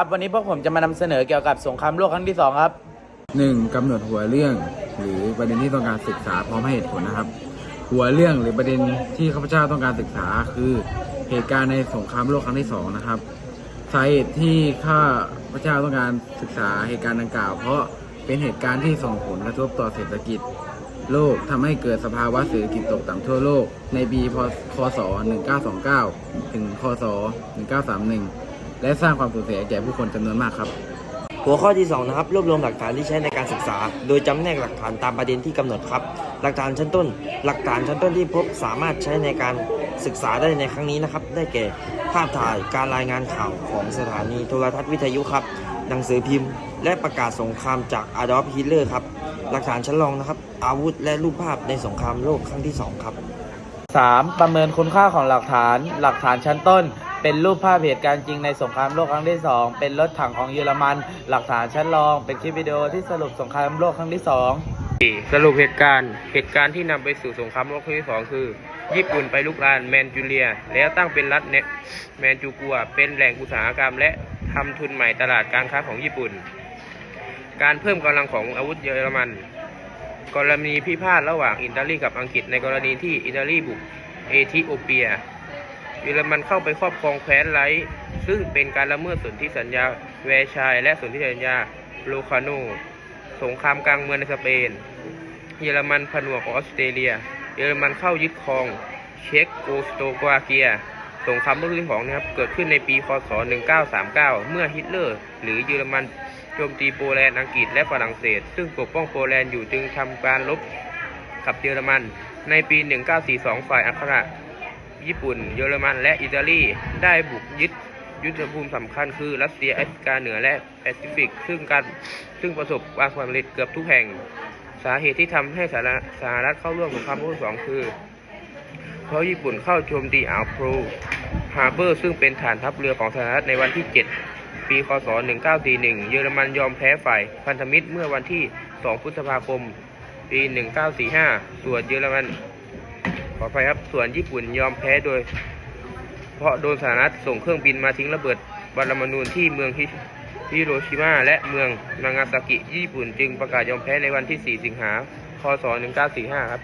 ครับวันนี้พวกผมจะมานำเสนอเกี่ยวกับสงครามโลกครั้งที่สองครับหนึ่งกำหนดหัวเรื่อง หรือประเด็นที่ต้องการศึกษาพร้อมให้เหตุผลนะครับ หัวเรื่องหรือประเด็นที่ข้าพเจ้าต้องการศึกษาคือเหตุการณ์ในสงครามโลกครั้งที่สองนะครับสาเหตุที่ข้าพเจ้าต้องการศึกษาเหตุการณ์ดังกล่าว เพราะเป็นเหตุการณ์ที่ส่งผลกระทบต่อเศรษฐกิจ โลกทำให้เกิดสภาวะเศรษฐกิจตกต่ำทั่วโลก ในปีพศ 1929 ถึง คศ 1931 และสร้างความสูญเสียแก่ผู้คนจำนวนมากครับ หัวข้อที่ 2 นะครับ รวบรวมหลักฐานที่ใช้ในการศึกษา โดยจำแนกหลักฐานตามประเด็นที่กำหนดครับ หลักฐานชั้นต้น หลักฐานชั้นต้นที่พบสามารถใช้ในการศึกษาได้ในครั้งนี้นะครับ ได้แก่ภาพถ่ายการรายงานข่าวของสถานีโทรทัศน์วิทยุครับ หนังสือพิมพ์ และประกาศสงครามจากอดอล์ฟฮิตเลอร์ครับ หลักฐานชั้นรองนะครับ อาวุธและรูปภาพในสงครามโลกครั้งที่สองครับ 3. ประเมินคุณค่าของหลักฐาน หลักฐานชั้นต้น เป็นรูปภาพเหตุการณ์จริงในสงครามโลกครั้งที่ 2 เป็นรถถังของเยอรมัน หลักฐานชั้นรอง เป็นคลิปวิดีโอที่สรุปสงครามโลกครั้งที่2สรุปเหตุการณ์ เหตุการณ์ที่นำไปสู่สงครามโลกครั้งที่สองคือ ญี่ปุ่นไปลุกรานแมนจูเรีย แล้วตั้งเป็นรัฐเนแมนจูกัว เป็นแหล่งอุตสาหกรรม และทำทุนใหม่ตลาดการค้าของญี่ปุ่น การเพิ่มกำลังของอาวุธเยอรมัน กรณีพิพาทระหว่างอิตาลีกับอังกฤษในกรณีที่อิตาลีบุกเอธิโอเปีย เยอรมันเข้าไปครอบครองแคว้นไลท์ซึ่งเป็นการละเมิดสนธิสัญญาแวร์ชาย และสนธิสัญญาโลคาโน สงครามกลางเมืองในสเปน เยอรมันผนวกออสเตรเลีย เยอรมันเข้ายึดครองเช็กโกสโตวาเกีย สงครามโลกครั้งที่สองนะครับ เกิดขึ้นในปี คศ 1939 เมื่อฮิตเลอร์ หรือเยอรมันโจมตีโปแลนด์ อังกฤษ และฝรั่งเศส ซึ่งปกป้องโปแลนด์อยู่จึงทำการลบกับเยอรมัน ในปี 1942 ฝ่ายอัคร ญี่ปุ่น เยอรมัน และอิตาลี ได้บุกยึดยุทธภูมิสำคัญคือรัสเซียแอฟริกาเหนือและแปซิฟิก ซึ่งการซึ่งประสบความสำเร็จเกือบทุกแห่ง สาเหตุที่ทำให้สหรัฐเข้าร่วมสงครามโลกที่สองคือ เพราะญี่ปุ่นเข้าโจมตีอ่าวโพรฮาร์เบอร์ ซึ่งเป็นฐานทัพเรือของสหรัฐในวันที่ 7 ปี คศ 1941 เยอรมันยอมแพ้ฝ่ายพันธมิตรเมื่อวันที่ 2 พฤษภาคม ปี 1945 ส่วนเยอรมัน ขออภัยครับ ส่วนญี่ปุ่นยอมแพ้โดย เพราะโดนสหรัฐส่งเครื่องบินมาทิ้งระเบิดบารมานูนที่เมืองฮิฮิโรชิมาและเมืองนางาซากิ ญี่ปุ่นจึงประกาศยอมแพ้ในวันที่ 4 สิงหาคศ1945 ครับ